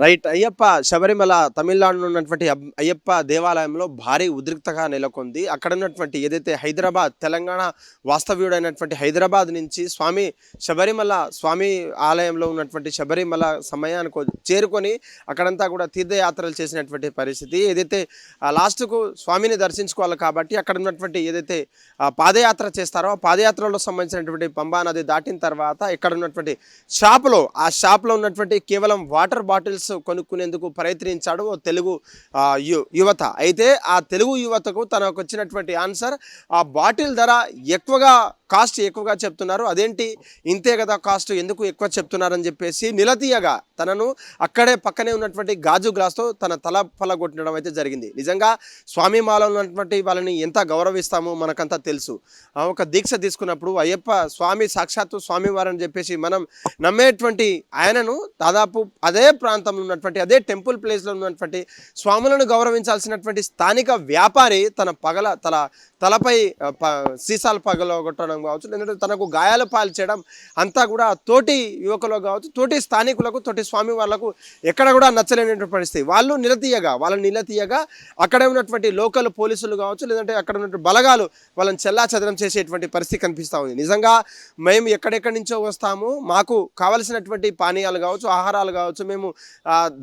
Right. Ayyappa Sabarimala తమిళనాడులో ఉన్నటువంటి అయ్యప్ప దేవాలయంలో భారీ ఉద్రిక్తగా నెలకొంది. అక్కడ ఉన్నటువంటి ఏదైతే హైదరాబాద్ తెలంగాణ వాస్తవ్యుడైనటువంటి హైదరాబాద్ నుంచి స్వామి శబరిమల స్వామి ఆలయంలో ఉన్నటువంటి శబరిమల సమయానికి చేరుకొని అక్కడంతా కూడా తీర్థయాత్రలు చేసినటువంటి పరిస్థితి. ఏదైతే లాస్ట్కు స్వామిని దర్శించుకోవాలి కాబట్టి అక్కడ ఉన్నటువంటి ఏదైతే పాదయాత్ర చేస్తారో ఆ పాదయాత్రలో సంబంధించినటువంటి పంబా నది దాటిన తర్వాత ఇక్కడ ఉన్నటువంటి షాపులో ఆ షాప్లో ఉన్నటువంటి కేవలం వాటర్ బాటిల్స్ కొనుక్కునేందుకు ప్రయత్నించాడు ఓ తెలుగు యువత. అయితే ఆ తెలుగు యువతకు తనకు వచ్చినటువంటి ఆన్సర్ ఆ బాటిల్ ధర ఎక్కువగా కాస్ట్ ఎక్కువగా చెప్తున్నారు. అదేంటి? ఇంతే కదా కాస్ట్ ఎందుకు ఎక్కువ చెప్తున్నారని చెప్పేసి నిలదీయగా తనను అక్కడే పక్కనే ఉన్నటువంటి గాజు గ్లాస్తో తన తల పలగొట్టడం అయితే జరిగింది. నిజంగా స్వామి మాల ఉన్నటువంటి వాళ్ళని ఎంత గౌరవిస్తామో మనకంతా తెలుసు. ఆ ఒక దీక్ష తీసుకున్నప్పుడు అయ్యప్ప స్వామి సాక్షాత్తు స్వామి వారని చెప్పేసి మనం నమ్మేటువంటి ఆయనను దాదాపు అదే ప్రాంతంలో ఉన్నటువంటి అదే టెంపుల్ ప్లేస్లో ఉన్నటువంటి స్వాములను గౌరవించాల్సినటువంటి స్థానిక వ్యాపారి తన పగల తల తలపై ప సీసాలు పగలగొట్టడం కావచ్చు లేదంటే తనకు గాయాలు పాలు చేయడం అంతా కూడా తోటి యువకులకు కావచ్చు తోటి స్థానికులకు తోటి స్వామి వాళ్ళకు ఎక్కడ కూడా నచ్చలేనటువంటి పరిస్థితి. వాళ్ళు నిలతీయగా వాళ్ళని నిలతీయగా అక్కడ ఉన్నటువంటి లోకల్ పోలీసులు కావచ్చు లేదంటే అక్కడ ఉన్నటువంటి బలగాలు వాళ్ళని చెల్లా చెదరం చేసేటువంటి పరిస్థితి కనిపిస్తూ ఉంది. నిజంగా మేము ఎక్కడెక్కడి నుంచో వస్తాము మాకు కావలసినటువంటి పానీయాలు కావచ్చు ఆహారాలు కావచ్చు మేము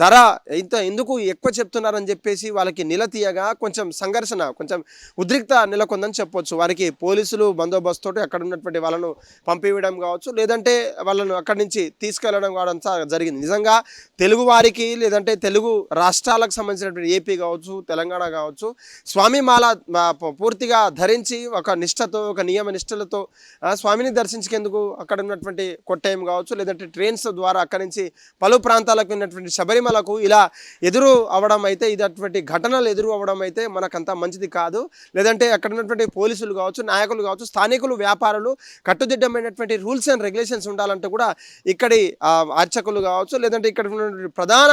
ధర ఇంత ఎందుకు ఎక్కువ చెప్తున్నారని చెప్పేసి వాళ్ళకి నిలతీయగా కొంచెం సంఘర్షణ కొంచెం ఉద్రిక్త నెలకొందని చెప్పొచ్చు. వారికి పోలీసులు బందోబస్తు తోటి అక్కడ ఉన్నటువంటి వాళ్ళను పంపివేయడం కావచ్చు లేదంటే వాళ్ళను అక్కడి నుంచి తీసుకెళ్ళడం కావడంతా జరిగింది. నిజంగా తెలుగు వారికి లేదంటే తెలుగు రాష్ట్రాలకు సంబంధించినటువంటి ఏపీ కావచ్చు తెలంగాణ కావచ్చు స్వామి మాల పూర్తిగా ధరించి ఒక నిష్టతో ఒక నియమ నిష్టలతో స్వామిని దర్శించేందుకు అక్కడ ఉన్నటువంటి కొట్టయం కావచ్చు లేదంటే ట్రైన్స్ ద్వారా అక్కడి నుంచి పలు ప్రాంతాలకు ఉన్నటువంటి శబరిమలకు ఇలా ఎదురు అవ్వడం అయితే ఇదటువంటి ఘటనలు ఎదురు అవ్వడం అయితే మనకంతా మంచిది కాదు. లేదంటే అక్కడ ఉన్నటువంటి పోలీసులు కావచ్చు నాయకులు కావచ్చు స్థానికులు వ్యాపారులు కట్టుదిట్టమైనటువంటి రూల్స్ అండ్ రెగ్యులేషన్స్ ఉండాలంటే కూడా ఇక్కడి అర్చకులు కావచ్చు లేదంటే ఇక్కడ ఉన్నటువంటి ప్రధాన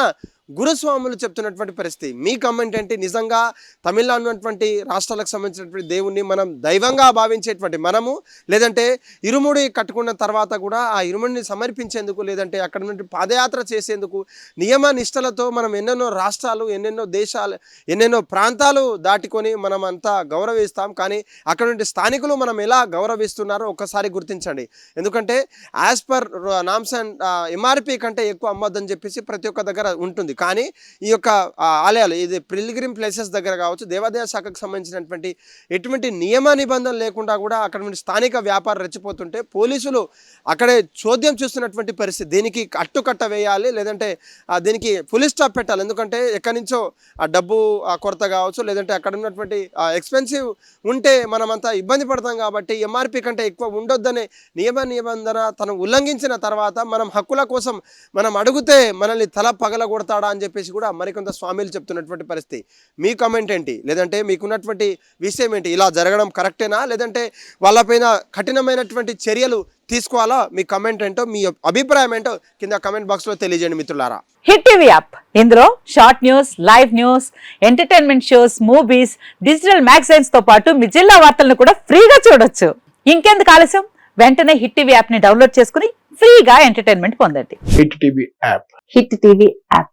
గురుస్వాములు చెప్తున్నటువంటి పరిస్థితి. మీ కమెంట్ ఏంటి? నిజంగా తమిళనాడు ఉన్నటువంటి రాష్ట్రాలకు సంబంధించినటువంటి దేవుణ్ణి మనం దైవంగా భావించేటువంటి మనము? లేదంటే ఇరుముడి కట్టుకున్న తర్వాత కూడా ఆ ఇరుముడిని సమర్పించేందుకు లేదంటే అక్కడ నుండి పాదయాత్ర చేసేందుకు నియమ నిష్టలతో మనం ఎన్నెన్నో రాష్ట్రాలు ఎన్నెన్నో దేశాలు ఎన్నెన్నో ప్రాంతాలు దాటుకొని మనం అంతా గౌరవిస్తాం. కానీ అక్కడ నుండి స్థానికులు మనం ఎలా గౌరవిస్తున్నారో ఒక్కసారి గుర్తించండి. ఎందుకంటే as per norms and MRP కంటే ఎక్కువ అమ్మొద్దని చెప్పేసి ప్రతి ఒక్క దగ్గర ఉంటుంది. కానీ ఈ యొక్క ఆలయాలు ఇది పిల్గ్రిమ్ ప్లేసెస్ దగ్గర కావచ్చు దేవాదాయ శాఖకు సంబంధించినటువంటి ఎటువంటి నియమ నిబంధన లేకుండా కూడా అక్కడ స్థానిక వ్యాపారం రెచ్చిపోతుంటే పోలీసులు అక్కడే చోద్యం చూస్తున్నటువంటి పరిస్థితి. దీనికి అట్టుకట్ట వేయాలి లేదంటే దీనికి ఫుల్ స్టాప్ పెట్టాలి. ఎందుకంటే ఎక్కడి నుంచో ఆ డబ్బు ఆ, కొరత కావచ్చు లేదంటే అక్కడ ఉన్నటువంటి ఎక్స్పెన్సివ్ ఉంటే మనమంతా ఇబ్బంది పడతాం కాబట్టి ఎంఆర్పి కంటే ఎక్కువ ఉండొద్దనే నియమ నిబంధన తను ఉల్లంఘించిన తర్వాత మనం హక్కుల కోసం మనం అడిగితే మనల్ని తల పగలగొడతాడా కొడతాడా అని చెప్పేసి కూడా మరికొంత స్వామిలు చెప్తున్నటువంటి పరిస్థితి. మీ కమెంట్ ఏంటి? లేదంటే మీకున్నటువంటి విషయం ఏంటి? ఇలా జరగడం కరెక్టేనా? లేదంటే వాళ్ళపైన కఠినమైనటువంటి చర్యలు తీసుకోవాలా? మీ కమెంట్ ఏంటో మీ అభిప్రాయం ఏంటో కింద కమెంట్ బాక్స్లో తెలియజేయండి మిత్రులారా. Hit TV app. ఇందులో short news live news entertainment shows movies digital మ్యాగజైన్స్తో పాటు మీ జిల్లా వార్తలను కూడా ఫ్రీగా చూడొచ్చు. ఇంకెందుకు ఆలస్యం? వెంటనే హిట్ టీవీ యాప్ని డౌన్లోడ్ చేసుకుని ఫ్రీగా ఎంటర్టైన్మెంట్ పొందండి. Hit TV app. Hit TV app.